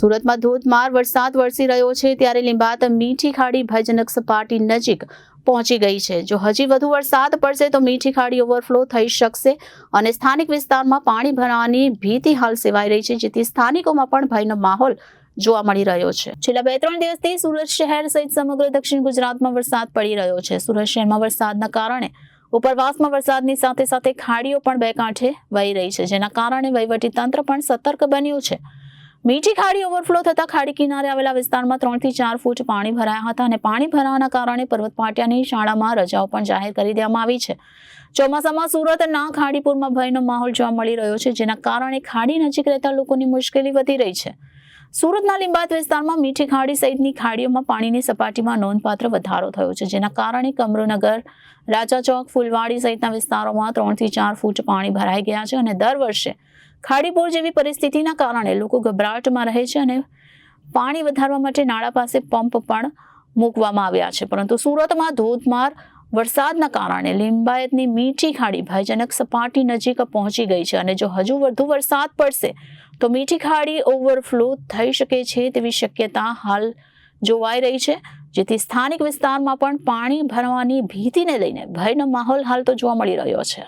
સુરતમાં ધોધમાર વરસાદ વરસી રહ્યો છે, ત્યારે લીંબાત મીઠી ખાડી ભયજનક સપાટી નજીક પહોંચી ગઈ છે. જો હજી વધુ વરસાદ પડશે, તો મીઠી ખાડી ઓવરફ્લો થઈ શકશે અને સ્થાનિક વિસ્તારમાં પાણી ભરાવાની ભીતિ હાલ સેવાઈ રહી છે, જેથી સ્થાનિકોમાં પણ ભયનો માહોલ જોવા મળી રહ્યો છે. છેલ્લા બે ત્રણ દિવસથી સુરત શહેર સહિત સમગ્ર દક્ષિણ ગુજરાતમાં વરસાદ પડી રહ્યો છે. સુરત શહેરમાં વરસાદના કારણે ઉપરવાસમાં વરસાદની સાથે સાથે ખાડીઓ પણ બે કાંઠે વહી રહી છે, જેના કારણે વહીવટી તંત્ર પણ સતર્ક બન્યું છે. મીઠી ખાડી ઓવરફ્લો થતા ખાડી કિનારે આવેલા વિસ્તારમાં ત્રણથી ચાર ફૂટ પાણી ભરાયા હતા અને પાણી ભરાવાના કારણે પર્વત પાટિયાની શાળામાં રજાઓ પણ જાહેર કરી દેવામાં આવી છે. ચોમાસામાં સુરતના ખાડીપુરમાં ભયનો માહોલ જોવા મળી રહ્યો છે, જેના કારણે ખાડી નજીક રહેતા લોકોની મુશ્કેલી વધી રહી છે. સુરતના લિંબાત વિસ્તારમાં મીઠી ખાડી સહિતની ખાડીઓમાં પાણીની સપાટીમાં નોંધપાત્ર વધારો થયો છે, જેના કારણે કમરુનગર રાજા ચોક ફુલવાડી સહિતના વિસ્તારોમાં ત્રણથી ચાર ફૂટ પાણી ભરાઈ ગયા છે અને દર વર્ષે ખાડીપુર જેવી પરિસ્થિતિના કારણે લોકો ગભરાટમાં રહે છે અને પાણી વધારવા માટે નાળા પાસે પંપ પણ મૂકવામાં આવ્યા છે. પરંતુ સુરતમાં ધોધમાર વરસાદના કારણે લિંબાયતની મીઠી ખાડી ભયજનક સપાટી નજીક પહોંચી ગઈ છે અને જો હજુ વધુ વરસાદ પડશે, તો મીઠી ખાડી ઓવરફ્લો થઈ શકે છે તેવી શક્યતા હાલ જોવાઈ રહી છે. જેથી સ્થાનિક વિસ્તારમાં પણ પાણી ભરવાની ભીતિને લઈને ભયનો માહોલ હાલ તો જોવા મળી રહ્યો છે.